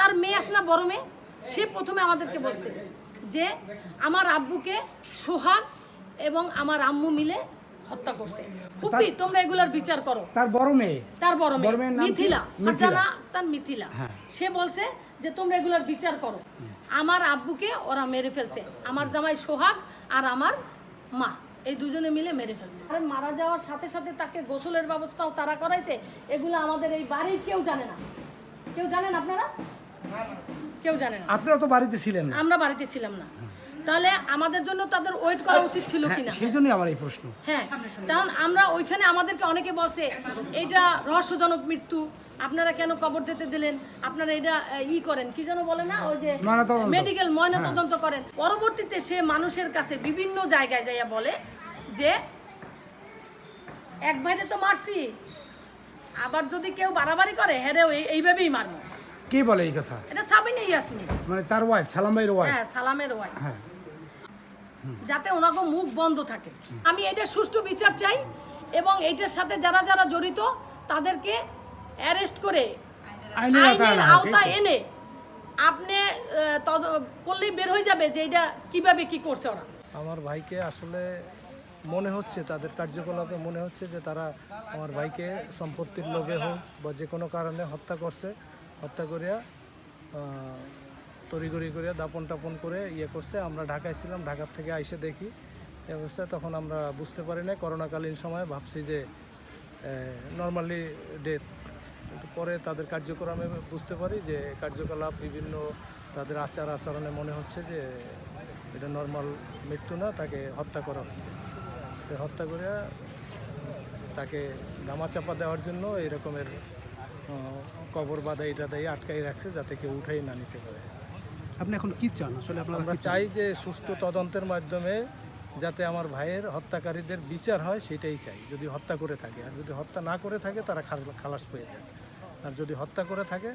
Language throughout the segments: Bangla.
তার মেয়ে আছে না বড় মেয়ে সে প্রথমে আমাদেরকে বলছে যে আমার আব্বুকে সোহাগ এবং আমার আম্মু মিলে হত্যা করছে। ফুপি তোমরা এগুলার বিচার করো। তার বড় মেয়ে? তার বড় মেয়ে? মিথিলা। ফারজানা তার মিথিলা। হ্যাঁ। সে বলছে যে তোমরা এগুলার বিচার করো। আমার আব্বুকে ওরা মেরে ফেলছে। আমার জামাই সোহাগ আর আমার মা এই দুজনে মিলে মেরে ফেলছে। আর মারা যাওয়ার সাথে সাথে তাকে গোসলের ব্যবস্থাও তারা করাইছে। এগুলো আমাদের এই বাড়ির কেউ জানে না। কেউ জানেন আপনারা? কেউ জানে না। আপনারা তো বাড়িতে ছিলেন না। আমরা বাড়িতে ছিলাম না। তাহলে আমাদের জন্য তাদের ওয়েট করা উচিত ছিল হ্যাঁ, কিনা? সেই জন্যই আমার এই প্রশ্ন। হ্যাঁ কারণ আমরা ওইখানে আমাদেরকে অনেকে বসে এটা রহস্যজনক মৃত্যু। আপনারা কেন কবর দিতে দিলেন? আপনারা এটা ই করেন। কি যেন বলে না? ওই যে মেডিকেল ময়না তদন্ত করেন। পরবর্তীতে সে মানুষের কাছে বিভিন্ন জায়গায় যাইয়া বলে যে এক ভাইরে তো মারছি। আবার যদি কেউ বাড়াবাড়ি করে হ্যাঁ এই এইভাবেই মারবো। কে বলে এই কথা? এটা সাবিনে ইয়াসমিন। মানে তার ওয়াইফ সালাম ভাইয়ের ওয়াইফ হ্যাঁ সালামের ওয়াই হ্যাঁ। যাতে ওনাকে মুখ বন্ধ থাকে। আমি এটা সুষ্ঠু বিচার চাই এবং এইটার সাথে যারা যারা জড়িত তাদেরকে অ্যারেস্ট করে আইনের আওতায়। এনে আপনি তদ- করলেই বের হয়ে যাবে যে এটা কীভাবে কি করছে ওরা। আমার ভাইকে আসলে মনে হচ্ছে তাদের কার্যকলাপে মনে হচ্ছে যে তারা আমার ভাইকে সম্পত্তির লোভে হোক বা যে কোনো কারণে হত্যা করছে। হত্যা করিয়া তড়িগড়ি করিয়া দাপন টাপন করে ইয়ে করছে। আমরা ঢাকায় ছিলাম ঢাকার থেকে আইসে দেখি এই অবস্থায়। তখন আমরা বুঝতে পারি না করোনাকালীন সময় ভাবছি যে নর্মালি ডেথ কিন্তু পরে তাদের কার্যক্রমে বুঝতে পারি যে, কার্যকলাপ বিভিন্ন তাদের আচার আচরণে মনে হচ্ছে যে, এটা নর্মাল মৃত্যু না, তাকে হত্যা করা হয়েছে। হত্যা করে তাকে ধামাচাপা দেওয়ার জন্য এই রকমের কবর বাধা এটা দিয়ে আটকাই রাখছে যাতে কেউ উঠাই না নিতে পারে। আপনি এখন কি চান? আসলে আপনারা আমরা চাই যে সুষ্ঠু তদন্তের মাধ্যমে যাতে আমার ভাইয়ের হত্যাকারীদের বিচার হয় সেটাই চাই। যদি হত্যা করে থাকে আর যদি হত্যা না করে থাকে তারা খালাস পেয়ে যায়। আর যদি হত্যা করে থাকে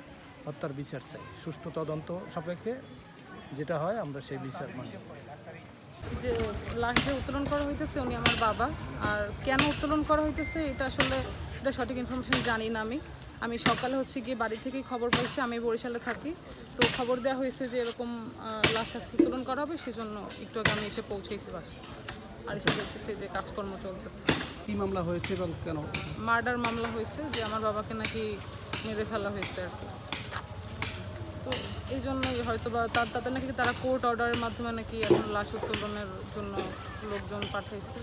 হত্যার বিচার চাই। সুষ্ঠু তদন্ত সাপেক্ষে যেটা হয় আমরা সেই বিচার মানি। যে লাশ যে উত্তোলন করা হইতেছে উনি আমার বাবা। আর কেন উত্তোলন করা হইতেছে এটা আসলে এটা সঠিক ইনফরমেশন জানি না আমি। আমি সকালে হচ্ছে গিয়ে বাড়ি থেকেই খবর পাইছি আমি বরিশালে থাকি। তো খবর দেওয়া হয়েছে যে এরকম লাশ উত্তোলন করা হবে সেজন্য একটু আগে আমি এসে পৌঁছেছি বাসে আর এসে দেখতেছি যে কাজকর্ম চলতেছে। কি মামলা হয়েছে এবং কেন? মার্ডার মামলা হয়েছে যে আমার বাবাকে নাকি মেরে ফেলা হয়েছে আর কি। তো এই জন্যই হয়তো বা তার তাদের নাকি তারা কোর্ট অর্ডারের মাধ্যমে নাকি এখন লাশ উত্তোলনের জন্য লোকজন পাঠাইছে।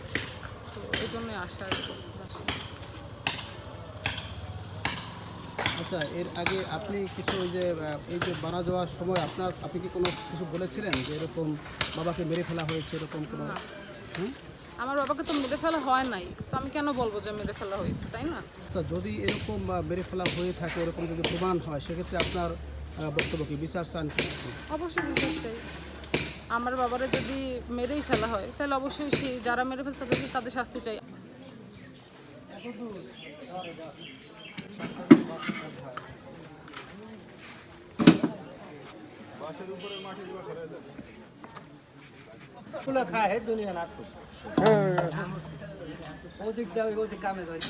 তো এই জন্যই আসা আর কি আচ্ছা এর আগে আপনি কিছু ওই যে এই যে মারা যাওয়ার সময় আপনার আপনি কি কোনো কিছু বলেছিলেন যে এরকম বাবাকে মেরে ফেলা হয়েছে এরকম কোনো? হুম? আমার বাবাকে তো মেরে ফেলা হয় নাই। তো আমি কেন বলব যে মেরে ফেলা হয়েছে তাই না? আচ্ছা যদি এরকম মেরে ফেলা হয়ে থাকে এরকম যদি প্রমাণ হয় সেক্ষেত্রে আপনার বক্তব্য কি? বিচার চান অবশ্যই বিচার চাই। আমার বাবারে যদি মেরেই ফেলা হয় তাহলে অবশ্যই সেই যারা মেরে ফেলছে তাদের তাদের শাস্তি চাই। ফুলা খায় হে দুনিয়া না তো ওদিক যাও ওদিক কামে যাই